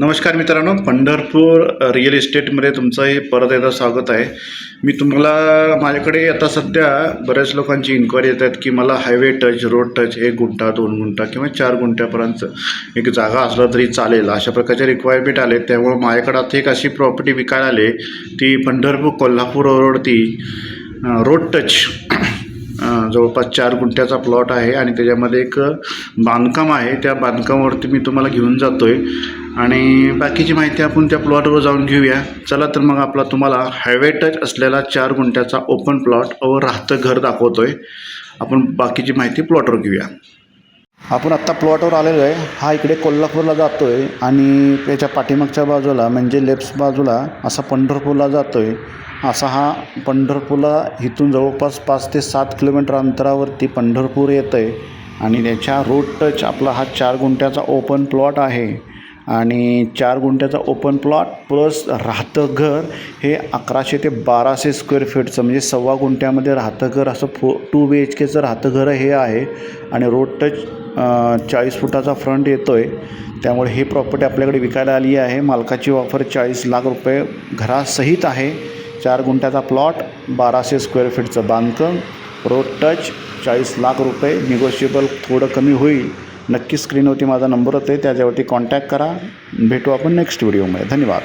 नमस्कार मित्रांनो पंढरपूर रिअल इस्टेटमध्ये तुमचंही परत एकदा स्वागत आहे. मी तुम्हाला माझ्याकडे आता सध्या बऱ्याच लोकांची इन्क्वायरी येत आहेत की मला हायवे टच रोड टच एक गुंठा दोन गुंठा किंवा चार गुंठ्यापर्यंत एक जागा असलं तरी चालेल. अशा प्रकारचे रिक्वायरमेंट आले त्यामुळे माझ्याकडे आता एक अशी प्रॉपर्टी विकायला आली ती पंढरपूर कोल्हापूर रोडवरती रोड टच जवळपास चार गुंठ्याचा प्लॉट आहे आणि त्याच्यामध्ये एक बांधकाम आहे. त्या बांधकामावरती मी तुम्हाला घेऊन जातो आहे आणि बाकीची माहिती आपण त्या प्लॉटवर जाऊन घेऊया. चला तर मग आपला तुम्हाला हायवे टच असलेला चार गुंठ्याचा ओपन प्लॉट व राहतं घर दाखवतो आहे आपण बाकीची माहिती प्लॉटवर घेऊया. आपण आत्ता प्लॉटवर आलेलो आहे. हा इकडे कोल्हापूरला जातो आहे आणि त्याच्या पाठीमागच्या बाजूला म्हणजे लेफ्ट बाजूला असा पंढरपूरला जातो आहे असा हा पंढरपूरला इथून जवळपास पाच ते सात किलोमीटर अंतरावरती पंढरपूर येतं आहे आणि त्याच्या रोड टच आपला हा चार गुंठ्याचा ओपन प्लॉट आहे. आणि चार गुंठ्याचा ओपन प्लॉट प्लस राहतं घर हे अकराशे ते बाराशे स्क्वेअर फीटचं म्हणजे सव्वा गुंठ्यामध्ये राहतं घर असं फो टू बी एच केचं राहतं घर हे आहे. आणि रोड टच चाळीस फुटाचा फ्रंट येतो आहे त्यामुळे ही प्रॉपर्टी आपल्याकडे विकायला आली आहे. मालकाची ऑफर चाळीस लाख रुपये घरासहित आहे. चार गुंठ्याचा प्लॉट बाराशे स्क्वेअर फीटचं बांधकाम रोड टच चाळीस लाख रुपये निगोशिएबल थोडं कमी होईल. नक्की स्क्रीनवरती माझा नंबर होते त्याच्यावरती कॉन्टॅक्ट करा. भेटू आपण नेक्स्ट व्हिडिओमध्ये धन्यवाद.